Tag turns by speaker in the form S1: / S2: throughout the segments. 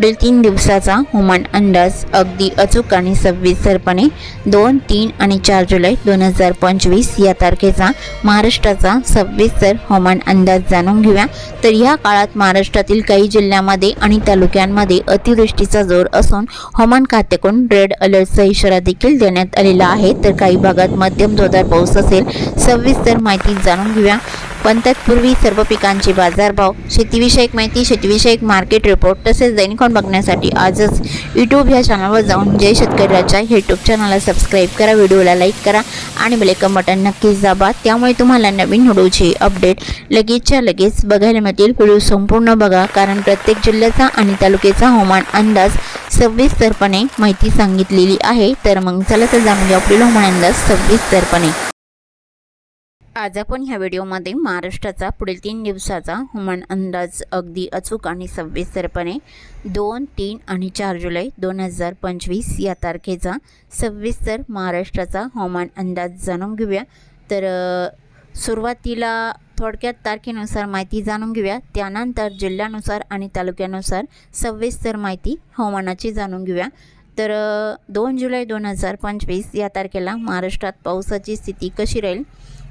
S1: पुढील तीन दिवसाचा हवामान अंदाज अगदी अचूक आणि सविस्तरपणे दोन तीन आणि चार जुलै दोन हजार पंचवीस या तारखेचा महाराष्ट्राचा सविस्तर हवामान अंदाज जाणून घेऊया. तर या काळात महाराष्ट्रातील काही जिल्ह्यामध्ये आणि तालुक्यांमध्ये अतिवृष्टीचा जोर असून हवामान खात्याकडून रेड अलर्टचा इशारा देखील देण्यात आलेला आहे. तर काही भागात मध्यम जोरदार पाऊस असेल सविस्तर माहिती जाणून घेऊया. पण तत्पूर्वी सर्व पिकांचे बाजारभाव शेतीविषयक माहिती शेतीविषयक मार्केट रिपोर्ट तसेच दैनिकॉन बघण्यासाठी आजच यूट्यूब ह्या चॅनलवर जाऊन जय शेतकरी राजा हे यूट्यूब चॅनलला सबस्क्राईब करा व्हिडिओला लाईक करा आणि बेलेकन बटन नक्कीच दाबा. त्यामुळे तुम्हाला नवीन व्हिडिओची अपडेट लगेचच्या लगेच बघायला मिळतील. व्हिडिओ संपूर्ण बघा कारण प्रत्येक जिल्ह्याचा आणि तालुक्याचा हवामान अंदाज सविस्तरपणे माहिती सांगितलेली आहे. तर मग चला तर जाणून घ्या आपली हवामान अंदाज सविस्तरपणे. आज आपण ह्या व्हिडिओमध्ये महाराष्ट्राचा पुढील तीन दिवसाचा हवामान अंदाज अगदी अचूक आणि सविस्तरपणे दोन तीन आणि चार जुलै दोन हजार पंचवीस या तारखेचा सविस्तर महाराष्ट्राचा हवामान अंदाज जाणून घेऊया. तर सुरुवातीला थोडक्यात तारखेनुसार माहिती जाणून घेऊया. त्यानंतर जिल्ह्यानुसार आणि तालुक्यानुसार सविस्तर माहिती हवामानाची जाणून घेऊया. तर दोन जुलै दोन हजार पंचवीस या तारखेला महाराष्ट्रात पावसाची स्थिती कशी राहील?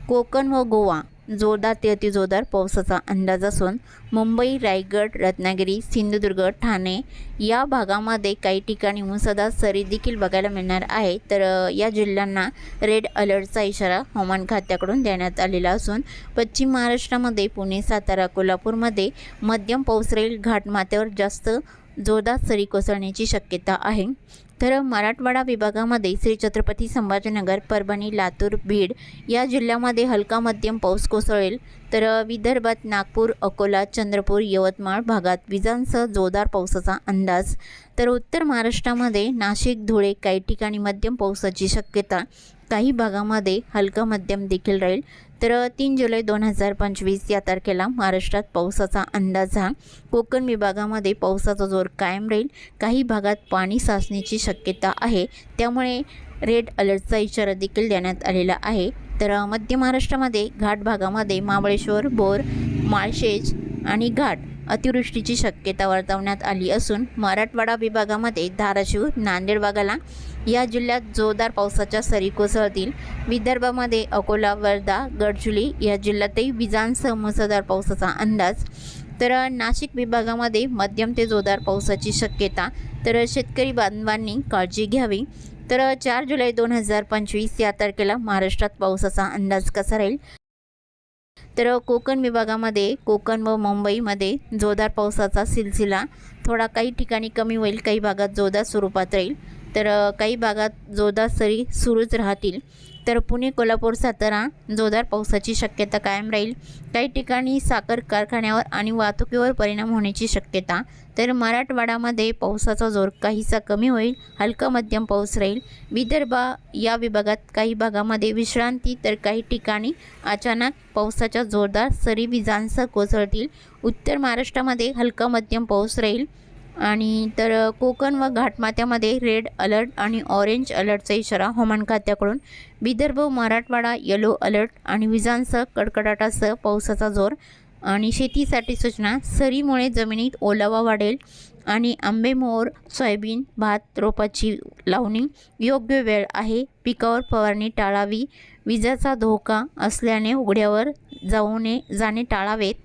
S1: कोकण व गोवा जोरदार ते अतिजोरदार पावसाचा अंदाज असून मुंबई रायगड रत्नागिरी सिंधुदुर्ग ठाणे या भागामध्ये काही ठिकाणी मुसळधार सरी देखील बघायला मिळणार आहे. तर या जिल्ह्यांना रेड अलर्टचा इशारा हवामान खात्याकडून देण्यात आलेला असून पश्चिम महाराष्ट्रामध्ये पुणे सातारा कोल्हापूरमध्ये मध्यम पाऊस राहील. घाटमाथ्यावर जास्त जोरदार सरी कोसळण्याची शक्यता आहे. तर मराठवाडा विभागामध्ये श्री छत्रपती संभाजीनगर परभणी लातूर बीड या जिल्ह्यामध्ये हलका मध्यम पाऊस कोसळेल. तर विदर्भात नागपूर अकोला चंद्रपूर यवतमाळ भागात विजांसह जोरदार पावसाचा अंदाज तर उत्तर महाराष्ट्रामध्ये नाशिक धुळे काही ठिकाणी मध्यम पावसाची शक्यता काही भागामध्ये हलका मध्यम देखील राहील. तर तीन जुलै दोन हजार पंचवीस या तारखेला महाराष्ट्रात पावसाचा अंदाज हा कोकण विभागामध्ये पावसाचा जोर कायम राहील. काही भागात पाणी साचण्याची शक्यता आहे. त्यामुळे रेड अलर्टचा इशारा देखील देण्यात आलेला आहे. तर मध्य महाराष्ट्रामध्ये घाट भागामध्ये महाबळेश्वर बोर माळशेज आणि घाट अतिवृष्टीची शक्यता वर्तवण्यात आली असून मराठवाडा विभागामध्ये धाराशिव नांदेड भागाला या जिल्ह्यात जोरदार पावसाच्या सरी कोसळतील. विदर्भामध्ये अकोला वर्धा गडचुली या जिल्ह्यातही विजांसह मुसळधार पावसाचा अंदाज. तर नाशिक विभागामध्ये मध्यम ते जोरदार पावसाची शक्यता. तर शेतकरी बांधवांनी काळजी घ्यावी. तर चार जुलै दोन हजार पंचवीस या तारखेला महाराष्ट्रात पावसाचा अंदाज कसा राहील? तर कोकण विभागामध्ये कोकण व मुंबईमध्ये जोरदार पावसाचा सिलसिला. थोडा काही ठिकाणी कमी होईल काही भागात जोरदार स्वरूपात राहील. तर काही भागात जोरदार सरी सुरूच राहतील. तर पुणे कोल्हापूर सातारा जोरदार पावसाची शक्यता कायम राहील. काही ठिकाणी साखर कारखान्यावर आणि वाहतुकीवर परिणाम होण्याची शक्यता तर मराठवाड्यामध्ये पावसाचा जोर काहीसा कमी होईल हलका मध्यम पाऊस राहील. विदर्भ या विभागात काही भागामध्ये विश्रांती तर काही ठिकाणी अचानक पावसाच्या जोरदार सरी विजांसह कोसळतील. उत्तर महाराष्ट्रामध्ये हलका मध्यम पाऊस राहील. आणि तर कोकण व घाटमाथ्यामध्ये रेड अलर्ट आणि ऑरेंज अलर्टचा इशारा हवामान खात्याकडून. विदर्भ मराठवाडा येलो अलर्ट आणि विजांसह कडकडाटासह पावसाचा जोर आणि शेतीसाठी सूचना सरीमुळे जमिनीत ओलावा वाढेल आणि आंबे मोहर सोयाबीन भात रोपाची लावणी योग्य वेळ आहे. पिकावर फवारणी टाळावी. विजाचा धोका असल्याने उघड्यावर जाऊ नये जाणे टाळावेत.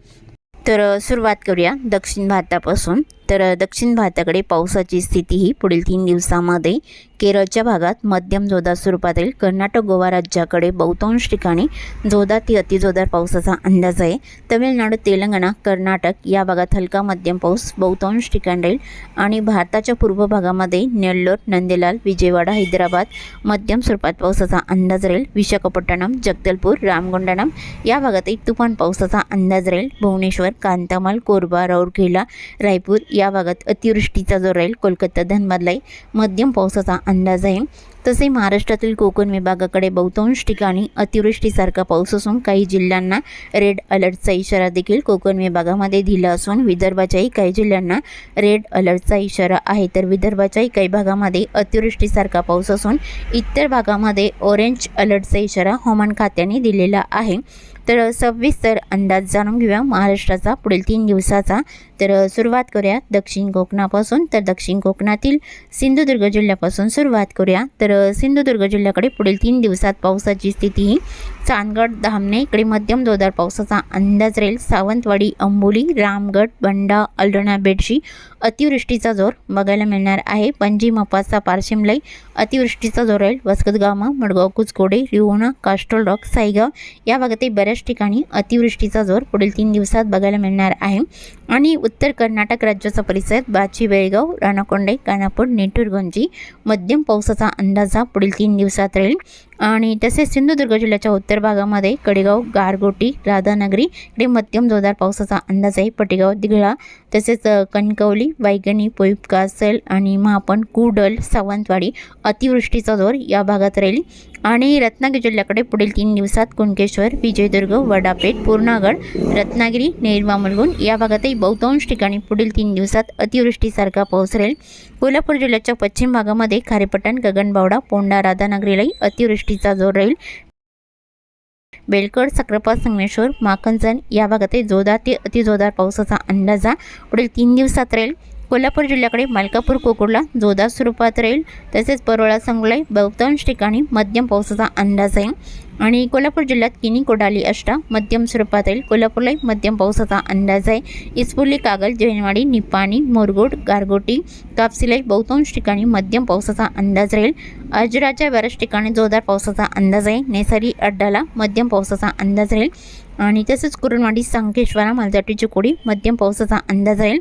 S1: तर सुरुवात करूया दक्षिण भारतापासून. तर दक्षिण भारताकडे पावसाची स्थिती ही पुढील तीन दिवसामध्ये केरळच्या भागात मध्यम जोरदार स्वरूपात राहील कर्नाटक गोवा राज्याकडे बहुतांश ठिकाणी जोरदार ते अतिजोरदार पावसाचा अंदाज आहे. तमिळनाडू तेलंगणा कर्नाटक या भागात हलका मध्यम पाऊस बहुतांश ठिकाणी राहील आणि भारताच्या पूर्व भागामध्ये नेल्लोर नंदेलाल विजयवाडा हैदराबाद मध्यम स्वरूपात पावसाचा अंदाज राहील. विशाखापट्टणम जगदलपूर रामगुंडणम या भागातही तुफान पावसाचा अंदाज राहील. भुवनेश्वर कांतामाल कोरबा राऊरकेला रायपूर या या भागात अतिवृष्टीचा जोर राहील कोलकाता धनबादलाही मध्यम पावसाचा अंदाज आहे. तसे महाराष्ट्रातील कोकण विभागाकडे बहुतांश ठिकाणी अतिवृष्टीसारखा पाऊस असून काही जिल्ह्यांना रेड अलर्टचा इशारा देखील कोकण विभागामध्ये दिला असून विदर्भाच्याही काही जिल्ह्यांना रेड अलर्टचा इशारा आहे. तर विदर्भाच्याही काही भागामध्ये अतिवृष्टीसारखा पाऊस असून इतर भागामध्ये ऑरेंज अलर्टचा इशारा हवामान खात्याने दिलेला आहे. तर सविस्तर अंदाज जाणून घेऊया महाराष्ट्राचा पुढील तीन दिवसाचा. तर सुरुवात करूया दक्षिण कोकणापासून. तर दक्षिण कोकणातील सिंधुदुर्ग जिल्ह्यापासून सुरुवात करूया. तर सिंधुदुर्ग जिल्ह्याकडे पुढील तीन दिवसात पावसाची स्थिती. ही चांदगड धामणे इकडे मध्यम जोरदार पावसाचा अंदाज राहील. सावंतवाडी अंबोली रामगड बंडा अल्डणा बेडशी अतिवृष्टीचा जोर बघायला मिळणार आहे. पणजी मपासा पारशिमलाई अतिवृष्टीचा जोर राहील. वसकतगामा मडगाव कुचकोडे रिवोणा कास्ट्रोल रॉक साईगाव या भागातही बऱ्याच ठिकाणी अतिवृष्टीचा जोर पुढील तीन दिवसात बघायला मिळणार आहे. आणि उत्तर कर्नाटक राज्याचा परिसर बाची बेळगाव राणाकोंडे कानापूर नेटूरगंजी मध्यम पावसाचा अंदाज पुढील तीन दिवसात राहील. आणि तसेच सिंधुदुर्ग जिल्ह्याच्या उत्तर भागामध्ये कडेगाव गारगोटी राधानगरी इकडे मध्यम जोरदार पावसाचा अंदाज आहे. पटेगाव दिघळा तसेच कणकवली वायगणी पोईप आणि महापण कुडल सावंतवाडी अतिवृष्टीचा जोर या भागात राहील. आणि रत्नागिरी जिल्ह्याकडे पुढील तीन दिवसात कुणकेश्वर विजयदुर्ग वडापेठ पूर्णागड रत्नागिरी नेरवा मुलगुण या भागातही बहुतांश ठिकाणी पुढील तीन दिवसात अतिवृष्टीसारखा पाऊस राहील. कोल्हापूर जिल्ह्याच्या पश्चिम भागामध्ये खारेपटण गगनबावडा पोंडा राधानगरीलाही अतिवृष्टी गोष्टीचा जोर राहील. बेलकड सक्रापा संगमेश्वर माखनजन या भागातही जोरदार ते अतिजोरदार पावसाचा अंदाजा पुढील तीन दिवसात राहील. कोल्हापूर जिल्ह्याकडे मलकापूर कोकुडला जोरदार स्वरूपात राहील. तसेच परोळा संगलाई बहुतांश ठिकाणी मध्यम पावसाचा अंदाज आहे. आणि कोल्हापूर जिल्ह्यात किनी कोडाली अष्टा मध्यम स्वरूपात राहील. कोल्हापूरलाही मध्यम पावसाचा अंदाज आहे. इस्पुर्ली कागल जैनवाडी निपाणी मोरगोड गारगोटी कापसिलाई बहुतांश ठिकाणी मध्यम पावसाचा अंदाज राहील. अजराच्या बऱ्याच ठिकाणी जोरदार पावसाचा अंदाज आहे. नेसारी अड्डाला मध्यम पावसाचा अंदाज राहील. आणि तसेच कुरणवाडी संकेश्वरा मालजाटी चिकोडी मध्यम पावसाचा अंदाज राहील.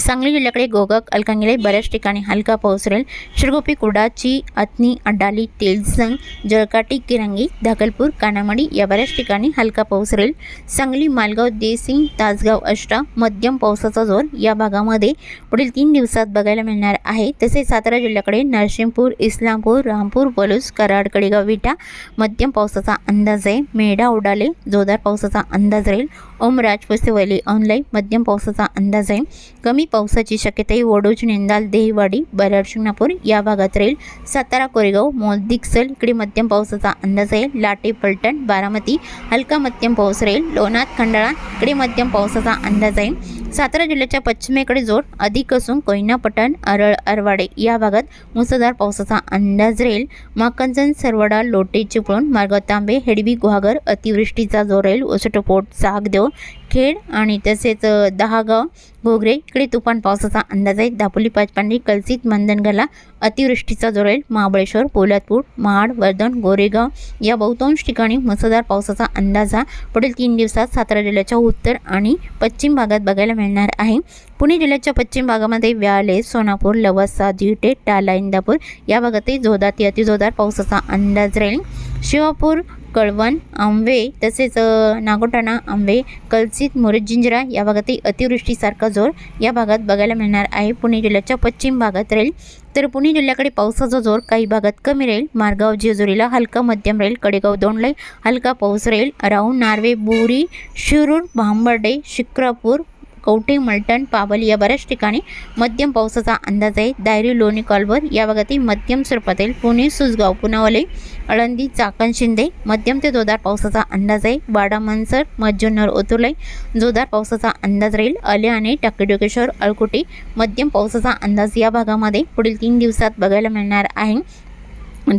S1: सांगली जिल्ह्याकडे गोगक अलकांगिले बऱ्याच ठिकाणी हलका पाऊस राहील शिरगोपी कुडाची अत्नी अड्डाली तेलसंग जळकाटी किरंगी धाकलपूर कानामडी या बऱ्याच ठिकाणी हलका पाऊस राहील सांगली मालगाव देसिंग तासगाव अष्टा मध्यम पावसाचा जोर या भागामध्ये पुढील तीन दिवसात बघायला मिळणार आहे. तसेच सातारा जिल्ह्याकडे नरसिंहपूर इस्लामपूर रामपूर पलूस कराड कडेगाव विटा मध्यम पावसाचा अंदाज आहे. मेढा उडाले जोरदार पावसाचा अंदाज राहील. ओम पुसेवली ऑनलाईन मध्यम पावसाचा अंदाज आहे. कमी पावसाची शक्यताही वडोज निंदाल देहवाडी बराड शिंगणापूर या भागात राहील सातारा कोरेगाव मोलदिक्सल इकडे मध्यम पावसाचा अंदाज आहे. लाटे पलटण बारामती हलका मध्यम पाऊस राहील. लोणात खंडाळा इकडे मध्यम पावसाचा अंदाज आहे. सातारा जिल्ह्याच्या पश्चिमेकडे जोर अधिक असून कोयनापटण अरळ अरवाडे या भागात मुसळधार पावसाचा अंदाज राहील. माकंजन सरवडा लोटे चिपळूण मार्ग तांबे हेडवी गुहागर अतिवृष्टीचा जोर राहील. ओसटपोट सागदेव खेड आणि तसेच दहागाव घोगरे इकडे तुफान पावसाचा अंदाज आहे. दापोली पाचपांडी कलसित मंदनगला अतिवृष्टीचा जोर राहील महाबळेश्वर पोलादपूर महाड वर्धन गोरेगाव या बहुतांश ठिकाणी मुसळधार पावसाचा अंदाज हा पुढील तीन दिवसात सातारा जिल्ह्याच्या उत्तर आणि पश्चिम भागात बघायला मिळणार आहे. पुणे जिल्ह्याच्या पश्चिम भागामध्ये व्याले सोनापूर लवासा दिवटे टाला इंदापूर या भागातही जोरदार ते अतिजोरदार पावसाचा अंदाज राहील. शिवापूर कळवण आंबे तसेच नागोटाणा आंबे कलसित मोरजिंजरा या भागातही अतिवृष्टीसारखा जोर या भागात बघायला मिळणार आहे. पुणे जिल्ह्याच्या पश्चिम भागात राहील. तर पुणे जिल्ह्याकडे पावसाचा जोर काही भागात कमी राहील. मारगाव जेजुरीला हलका मध्यम राहील. कडेगाव दोंडलाई हलका पाऊस राहील. राऊंड नार्वे बोरी शिरूर भांबर्डे शिक्रापूर कवठे मलटण पावल या बऱ्याच ठिकाणी मध्यम पावसाचा अंदाज आहे. दायरी लोणी कॉलवर या भागातही मध्यम स्वरूपात येईल पुणे सुसगाव पुनावले अळंदी चाकण शिंदे मध्यम ते जोरदार पावसाचा अंदाज आहे. वाडा मनसर मज्जुनर ओतुर्लाई जोरदार पावसाचा अंदाज राहील. अले आणि टाकेडोकेश्वर अळकुटी मध्यम पावसाचा अंदाज या भागामध्ये पुढील तीन दिवसात बघायला मिळणार आहे.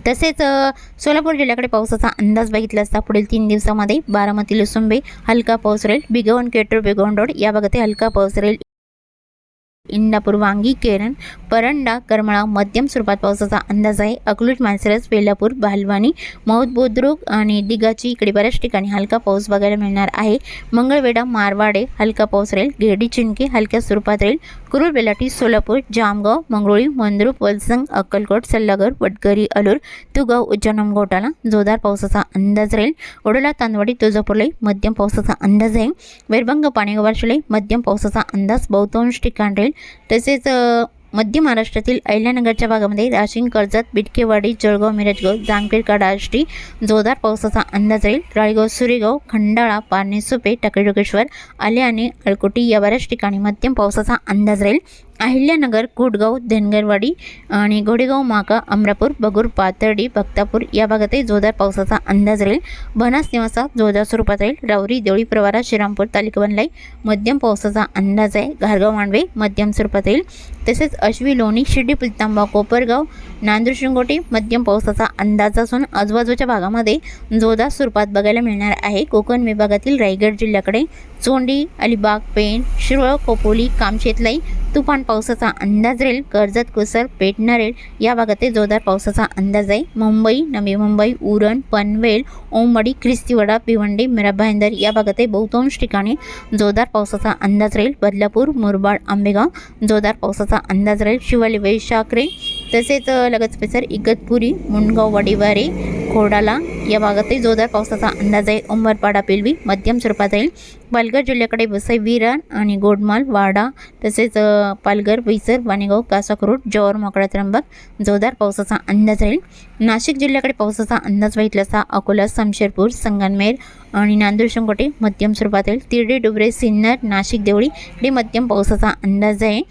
S1: तसेच सोलापूर जिल्ह्याकडे पावसाचा अंदाज बघितला असता पुढील तीन दिवसामध्ये बारामती लुसुंबे हलका पाऊस राहील. बिगवण केटर बिगवण रोड या भागातही हलका पाऊस राहील. इंदापूर वांगी केरन परंडा करमळा मध्यम स्वरूपात पावसाचा अंदाज आहे. अकलूट मानसरस वेलापूर भालवानी मौत बुद्रुक आणि दिगाची इकडे बऱ्याच ठिकाणी हलका पाऊस बघायला मिळणार आहे. मंगळवेढा मारवाडे हलका पाऊस राहील. गेडी चिंके हलक्या स्वरूपात राहील. कुरुल बेलाटी सोलापूर जामगाव मंगरुळी मंद्रुप वलसंग अक्कलकोट सल्लागर वडगरी अलूर तुगाव उज्जनम घोटाला जोरदार पावसाचा अंदाज राहील. ओडोला तांदवाडी तुळजापूरला मध्यम पावसाचा अंदाज आहे. वेरबंग पाणेगाव मध्यम पावसाचा अंदाज बहुतांश ठिकाण राहील. तसेच मध्य महाराष्ट्रातील अहिल्यानगरच्या भागामध्ये राशीन कर्जत बिटकेवाडी जळगाव मिरजगाव जामखेड काडाष्टी जोरदार पावसाचा अंदाज राहील. राळेगाव सुरेगाव खंडाळा पारणे सुपे टाकेडोकेश्वर आले आणि अळकोटी या बऱ्याच ठिकाणी मध्यम पावसाचा अंदाज राहील. अहिल्यानगर कुडगाव धनगरवाडी आणि घोडेगाव माका अमरापूर बगूर पाथर्डी भक्तापूर या भागातही जोरदार पावसाचा अंदाज राहील. बनास निवासा जोरदार स्वरूपात राहील. रावरी देवळी प्रवारा श्रीरामपूर तालुका बनलाई मध्यम पावसाचा अंदाज आहे. घारगाव मांडवे मध्यम स्वरूपात राहील. तसेच अश्वी लोणी शिर्डी पुलतांबा कोपरगाव नांदूर शिंगोटे मध्यम पावसाचा अंदाज असून आजूबाजूच्या भागामध्ये जोरदार स्वरूपात बघायला मिळणार आहे. कोकण विभागातील रायगड जिल्ह्याकडे चोंडी अलिबाग पेण शिरोळ कोपोली कामशेतलाई तुफान पावसाचा अंदाज राहील. कर्जत कुसर पेठ नरेल या भागात जोरदार पावसाचा अंदाज आहे. मुंबई नवी मुंबई उरण पनवेल ओमवाडी ख्रिस्तीवाडा भिवंडी मीरा भाईंदर या भागात बहुतांश ठिकाणी जोरदार पावसाचा अंदाज राहील. बदलापूर मुरबाड आंबेगाव जोरदार पावसाचा अंदाज राहील. शिवाली वैशाखरे तसेच लगत पेसर इगतपुरी मुंडगाव वडीवारे खोडाला या भागातही जोरदार पावसाचा अंदाज आहे. उंबरपाडा पेलवी मध्यम स्वरूपात राहील. पालघर जिल्ह्याकडे वसई विरान आणि गोडमाल वाडा तसेच पालघर विसर वाणेगाव कासाकरोड जव्हार मोकळा त्र्यंबक जोरदार पावसाचा अंदाज राहील. नाशिक जिल्ह्याकडे पावसाचा अंदाज बघितला असता अकोला समशेरपूर संगनमेर आणि नांदूर शंकोटे मध्यम स्वरूपात राहील तिरडे डुबरे सिन्नर नाशिक देवळी हे मध्यम पावसाचा अंदाज आहे.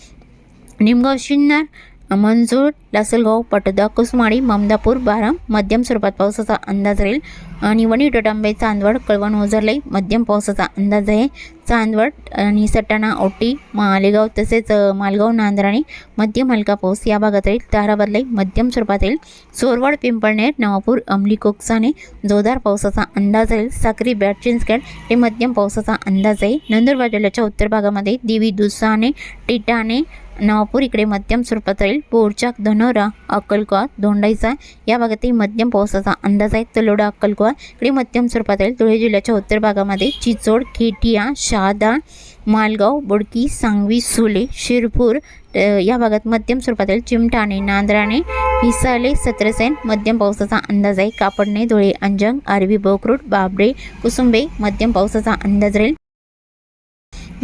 S1: निमगाव शिन्नर मंजूर लासलगाव पटोदा कुसमाडी ममदापूर बारा मध्यम स्वरूपात पावसाचा अंदाज राहील. आणि वणी टोटांबे चांदवड कळवण ओझरलाई मध्यम पावसाचा अंदाज आहे. चांदवड आणि सटाणा ओटी मालेगाव तसेच मालगाव नांदराणे मध्यम हलका पाऊस या भागात राहील. ताराबादलाई मध्यम स्वरूपात येईल सोरवाड पिंपळनेर नवापूर अमली कोकसाने जोरदार पावसाचा अंदाज राहील. साक्री बॅटचिन्सगड हे मध्यम पावसाचा अंदाज आहे. नंदुरबार जिल्ह्याच्या उत्तर भागामध्ये देवी दुसाने टिटाणे नवापूर इकडे मध्यम स्वरूपात राहील पोरचाक धनोरा अक्कलकुवा दोंडाईचा या भागातही मध्यम पावसाचा अंदाज आहे. तलोडा अक्कलकुवा इकडे मध्यम स्वरूपात राहील धुळे जिल्ह्याच्या उत्तर भागामध्ये चिचोड खेटिया शहादा मालगाव बोडकी सांगवी सुले शिरपूर या भागात मध्यम स्वरूपात राहील चिमटाणे नांदराणे हिसाले सत्रसेन मध्यम पावसाचा अंदाज आहे. कापडणे धुळे अंजंग आरवी बोकरूट बाबडे कुसुंबे मध्यम पावसाचा अंदाज राहील.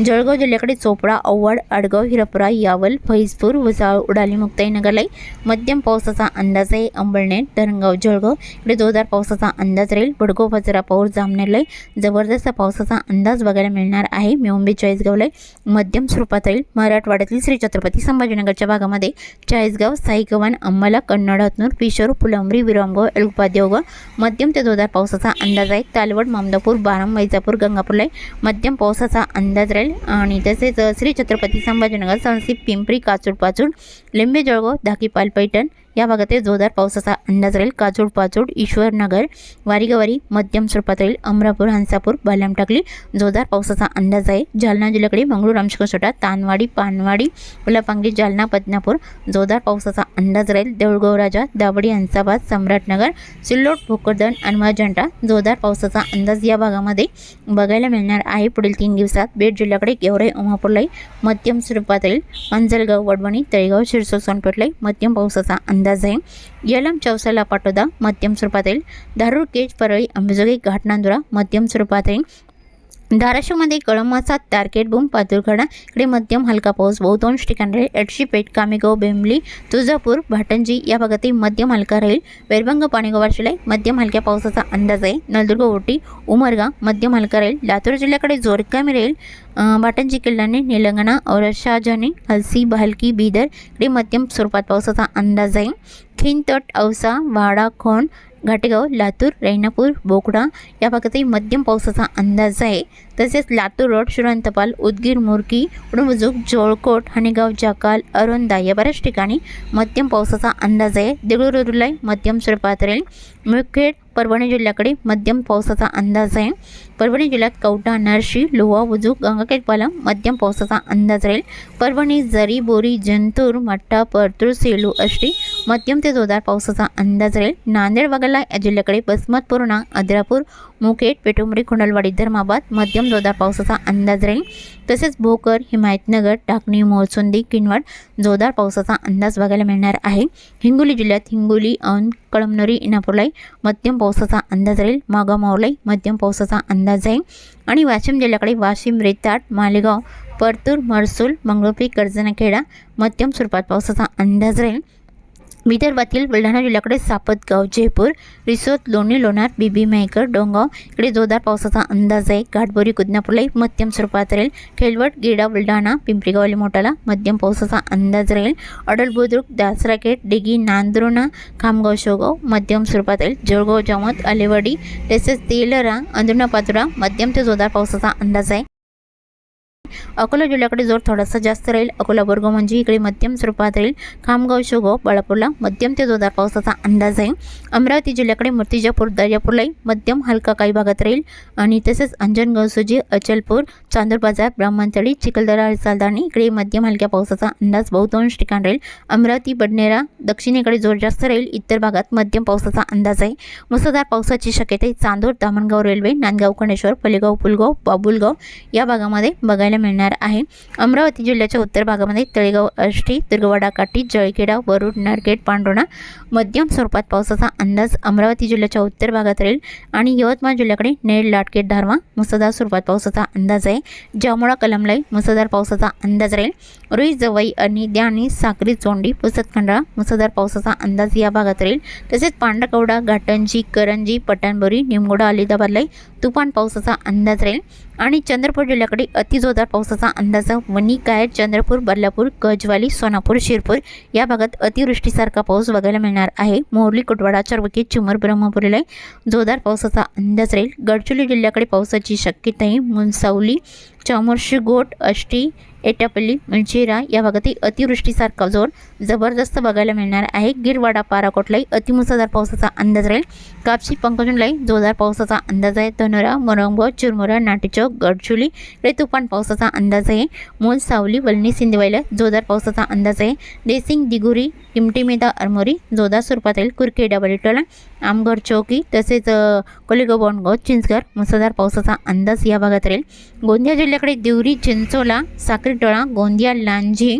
S1: जळगाव जिल्ह्याकडे चोपडा औवाड आडगाव हिरपरा यावल फैजपूर वसाळ उडाली मुक्ताईनगरलाई मध्यम पावसाचा अंदाज आहे. अंबळनेर धरणगाव जळगाव इकडे जोरदार पावसाचा अंदाज राहील. बडगाव बजरा पाऊर जामनेरलाई जबरदस्त पावसाचा अंदाज बघायला मिळणार आहे. मुंबई चाळीसगावलाई मध्यम स्वरूपात राहील. मराठवाड्यातील श्री छत्रपती संभाजीनगरच्या भागामध्ये चाळीसगाव साईगव्हाण अंबाला कन्नड हतनूर पिशोर फुलंब्री विरामगाव एलुपादेवगाव मध्यम ते जोरदार पावसाचा अंदाज आहे. तालवड मामदापूर बाराम वैजापूर गंगापूरलाई मध्यम पावसाचा अंदाज राहील. आणि तसेच श्री छत्रपती संभाजीनगर सनसिप पिंपरी काचूड पाचूड लिंबे जळगाव धाकीपाल पैठण या भागातील जोरदार पावसाचा अंदाज राहील. काजोड पाचोड ईश्वरनगर वारीगवारी मध्यम स्वरूपात राहील. अमरापूर हंसापूर बालामटाकली जोरदार पावसाचा अंदाज आहे. जालना जिल्ह्याकडे मंगळूर रामशकोसोटा तानवाडी पानवाडी उलापांगली जालना बदनापूर जोरदार पावसाचा अंदाज राहील. देऊळगाव राजा दावडी हंसाबाद सम्राटनगर सिल्लोड भोकरदन आणि जोरदार पावसाचा अंदाज या भागामध्ये बघायला मिळणार आहे. पुढील तीन दिवसात बीड जिल्ह्याकडे गेवराई उमापूरलाई मध्यम स्वरूपात राहील. अंजलगाव वडवणी तळेगाव शिरसो सोनपेठलाई मध्यम पावसाचा अंदाज आहे यलम चौसाला पाटोदा मध्यम स्वरूपात येईल धारूर केज परळी अंबेजोगाई घाटनांदुरा मध्यम स्वरूपात आहे धाराशिवमध्ये कळंबाचा तारकेट बूम पातुरखडा इकडे मध्यम हलका पाऊस बहुतांश ठिकाणी राहील एडशीपेठ कामेगाव बेंबली तुळजापूर भाटंजी या भागातही मध्यम हलका राहील. वेरभंग पाणेगाव शिलाई मध्यम हलक्या पावसाचा अंदाज आहे. नलदुर्ग ओटी उमरगा मध्यम हलका राहील. लातूर जिल्ह्याकडे जोर कमी राहील. भाटंजी किल्ल्याने निलंगणा औरत शहाजहानी हलसी भालकी बिदर इकडे मध्यम स्वरूपात पावसाचा अंदाज आहे. खिंतट औसा वाडा खोंड घाटेगाव लातूर रैनापूर बोकडा या भागातही मध्यम पावसाचा अंदाज आहे. तसेच लातूर रोड शिरंतपाल उदगीर मुरकी उडमुजुक जोळकोट हणेगाव जाकाल अरोंदा या बऱ्याच ठिकाणी मध्यम पावसाचा अंदाज आहे. देगलूरुलाई मध्यम स्वरूपात राहील. मुखेड परभणी जिल्ह्याकडे मध्यम पावसाचा अंदाज आहे. परभणी जिल्ह्यात कवठा नरशी लोहा बुजुक गंगाखेडपाला मध्यम पावसाचा अंदाज राहील. परभणी जरी बोरी जंतूर मट्टा परतूर सेलू अष्टी मध्यम ते जोरदार पावसाचा अंदाज राहील. नांदेड वगळला या जिल्ह्याकडे बसमत पूर्णा अद्रापूर मुखेड पेटुंबरी खुंडलवाडी धर्माबाद मध्यम जोरदार पावसाचा अंदाज राहील. तसेच भोकर हिमायतनगर टाकणी मोरचुंदी किनवट जोरदार पावसाचा अंदाज बघायला मिळणार आहे. हिंगोली जिल्ह्यात हिंगोली औंध कळमनुरी इनापूरलाई मध्यम पावसाचा अंदाज राहील. मागामावलाई मध्यम पावसाचा अंदाज आहे. आणि वाशिम जिल्ह्याकडे वाशिम रेताट मालेगाव परतूर मरसूल मंगळुपी कर्जनखेडा मध्यम स्वरूपात पावसाचा अंदाज राहील. विदर्भातील बुलढाणा जिल्ह्याकडे सापतगाव जयपूर रिसोद लोणी लोणार बीबी मेहकर डोंगाव इकडे जोरदार पावसाचा अंदाज आहे. घाटबोरी कुदनापूरलाही मध्यम स्वरूपात राहील. खेलवट गेडा बुलढाणा पिंपरीगावली मोठाला मध्यम पावसाचा अंदाज राहील. अडल बुद्रुक दासराकेट डिगी नांदुर्णा खामगाव शोगाव मध्यम स्वरूपात राहील. जळगाव जामत आलेवाडी तसेच तेलरा अंजुना पातुरा मध्यम ते जोरदार पावसाचा अंदाज आहे. अकोला जिल्ह्याकडे जोर थोडासा जास्त राहील. अकोला बोरगाव म्हणजे इकडे मध्यम स्वरूपात राहील. खामगाव शोगाव बाळापूरला मध्यम ते जोरदार पावसाचा अंदाज आहे. अमरावती जिल्ह्याकडे मूर्तिजापूर दर्यापूरलाही मध्यम हलका काही भागात राहील. आणि तसेच अंजनगाव सुजी अचलपूर चांदूर बाजार ब्राह्मणतळी चिखलदरा सालदाणी इकडे मध्यम हलक्या पावसाचा अंदाज बहुतांश ठिकाण राहील. अमरावती बडनेरा दक्षिणेकडे जोर जास्त राहील. इतर भागात मध्यम पावसाचा अंदाज आहे. मुसळधार पावसाची शक्यता आहे. चांदूर दामणगाव रेल्वे नांदगाव खंडेश्वर पलेगाव पुलगाव बाबुलगाव या भागामध्ये बघायला मिळणार आहे. अमरावती जिल्ह्याच्या उत्तर भागामध्ये तळेगाव आष्टी दुर्गवाडा काठी जळखेडा वरुड नरगेट पांडोणा मध्यम स्वरूपात पावसाचा अंदाज अमरावती जिल्ह्याच्या उत्तर भागात राहील आणि यवतमाळ जिल्ह्याकडे नेड लाटकेट धारवा मुसळधार स्वरूपात पावसाचा अंदाज आहे. जांभुळा कलमलाई मुसळधार पावसाचा अंदाज राहील. रुई जवई आणि ध्यानी साक्री चोंडी पुसतखंडा मुसळधार पावसाचा अंदाज या भागात राहील. तसेच पांडकवडा घाटंजी करंजी पटाणबोरी निमगोडा अलिदाबादलाही तुफान पावसाचा अंदाज राहील. आणि चंद्रपूर जिल्ह्याकडे अतिजोरदार पावसाचा अंदाज आहे. वणी कायर चंद्रपूर बदलापूर गजवाली सोनापूर शिरपूर या भागात अतिवृष्टीसारखा पाऊस बघायला मिळणार आहे. मोरली कुटवाडा चरवकी चिमूर ब्रह्मपुरीला जोरदार पावसाचा अंदाज राहील. गडचिरोली जिल्ह्याकडे पावसाची शक्यताही मुनसावली चामोर्शी गोट अष्टी एटापल्ली मंचिरा या भागातही अतिवृष्टीसारखा जोर जबरदस्त बघायला मिळणार आहे. गिरवाडा पाराकोटलाही अतिमुसळधार पावसाचा अंदाज राहील. कापशी पंकजनलाही जोरदार पावसाचा अंदाज आहे. धनोरा मोरंबो चुरमुरा नाटेचौक गडचुली इकडे तुफान पावसाचा अंदाज आहे. मूल सावली वलनी सिंधवाईला जोरदार पावसाचा अंदाज आहे. देसिंग दिगुरी किमटीमेदा अरमोरी जोरदार स्वरूपात राहील कुरकेडा बलिटोला आमगड चौकी तसेच अ, कोलेगाव मुसळधार पावसाचा अंदाज या भागात राहील. गोंदिया जिल्ह्याकडे दिवरी चिंचोला साक्रीटोळा गोंदिया लांजी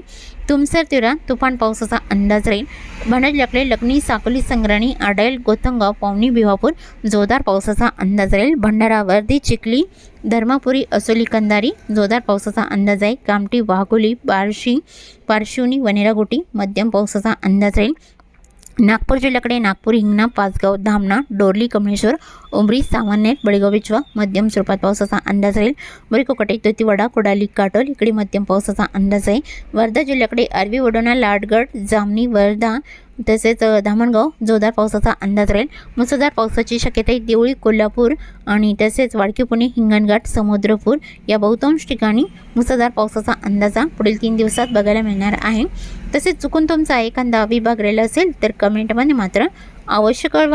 S1: तुमसर तिरा तुफान पावसाचा अंदाज राहील. भंडारा जिल्ह्याकडे लग्नी साकोली संग्राणी आडाईल गोतंगाव पावनी भिवापूर जोरदार पावसाचा अंदाज राहील. भंडारा वर्धी चिखली धर्मापुरी असोली कंदारी जोरदार पावसाचा अंदाज आहे. कामटी वाघोली बार्शी पारशिवनी वनेरागोटी मध्यम पावसाचा अंदाज राहील. नागपूर जिल्ह्याकडे नागपूर हिंगणा पाचगाव धामणा डोरली कमळेश्वर उमरी सामान्य बळीगाव बिचवा मध्यम स्वरूपात पावसाचा अंदाज राहील. बळीकोकटे तोतीवाडा कोडाली काटोल इकडे मध्यम पावसाचा अंदाज आहे. वर्धा जिल्ह्याकडे अरबी वडोणा लाडगड जामणी वर्धा तसेच धामणगाव जोरदार पावसाचा अंदाज राहील. मुसळधार पावसाची शक्यता आहे देवळी कोल्हापूर आणि तसेच वाडकी पुणे हिंगणघाट समुद्रपूर या बहुतांश ठिकाणी मुसळधार पावसाचा अंदाजा पुढील तीन दिवसात बघायला मिळणार आहे. तसेच चुकून तुमचा एखादा विभाग राहिला असेल तर कमेंटमध्ये मात्र अवश्य कळवा.